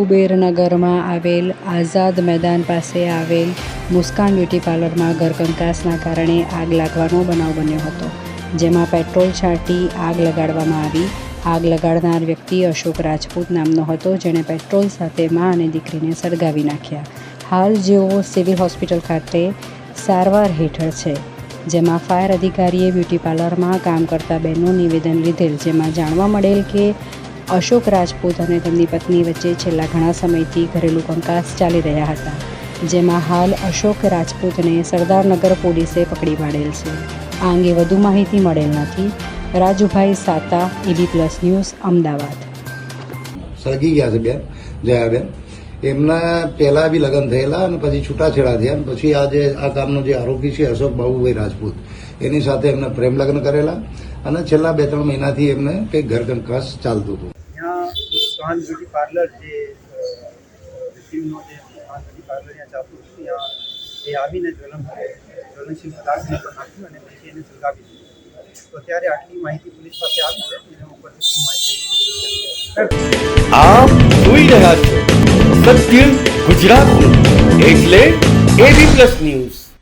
કુબેરનગરમાં આવેલ આઝાદ મેદાન પાસે આવેલ મુસ્કાન બ્યુટી પાર્લરમાં ઘરકંકાસના કારણે આગ લાગવાનો બનાવ બન્યો હતો, જેમાં પેટ્રોલ છાંટી આગ લગાડવામાં આવી. આગ લગાડનાર વ્યક્તિ અશોક રાજપૂત નામનો હતો, જેણે પેટ્રોલ સાથે મા અને દીકરીને સળગાવી નાખ્યા. હાલ જેઓ સિવિલ હોસ્પિટલ ખાતે સારવાર હેઠળ છે, જેમાં ફાયર અધિકારીએ બ્યુટી પાર્લરમાં કામ કરતા બહેનનું નિવેદન લીધેલ, જેમાં જાણવા મળેલ કે અશોક રાજપૂત અને તેમની પત્ની વચ્ચે છેલ્લા ઘણા સમયથી ઘરેલું કંકાસ ચાલી રહ્યા હતા, જેમાં હાલ અશોક રાજપૂતને સરદારનગર પોલીસે પકડી પાડેલ છે. આ અંગે વધુ માહિતી મળેલ નથી. Rajubhai Sata E B plus news, Ahmedabad. સળગી ગયા છે બેન જયાબેન એમના પહેલા બી લગ્ન થયેલા અને પછી છૂટાછેડા થયા પછી આ જે આ કામનો જે આરોપી છે અશોક બાબુભાઈ રાજપૂત, એની સાથે એમને પ્રેમ લગ્ન કરેલા અને છેલ્લા બે ત્રણ મહિનાથી એમને કંઈક ઘર કંકાસ ચાલતું હતું. મહાન બ્યુટી પાર્લર જે વ્યક્તિનો જે મહાન બ્યુટી પાર્લર ત્યાં ચાલતું હતું ત્યાં એ આવીને જ્વલન જ્વલનશીલ પદાર્થને પણ નાખ્યું અને પછી એને સળગાવી દીધું તો ત્યારે આટલી માહિતી પોલીસ પાસે આવી છે એના ઉપરથી માહિતી આપ જોઈ રહ્યા છો સત્ય ગુજરાત એટલે એબી પ્લસ ન્યૂઝ.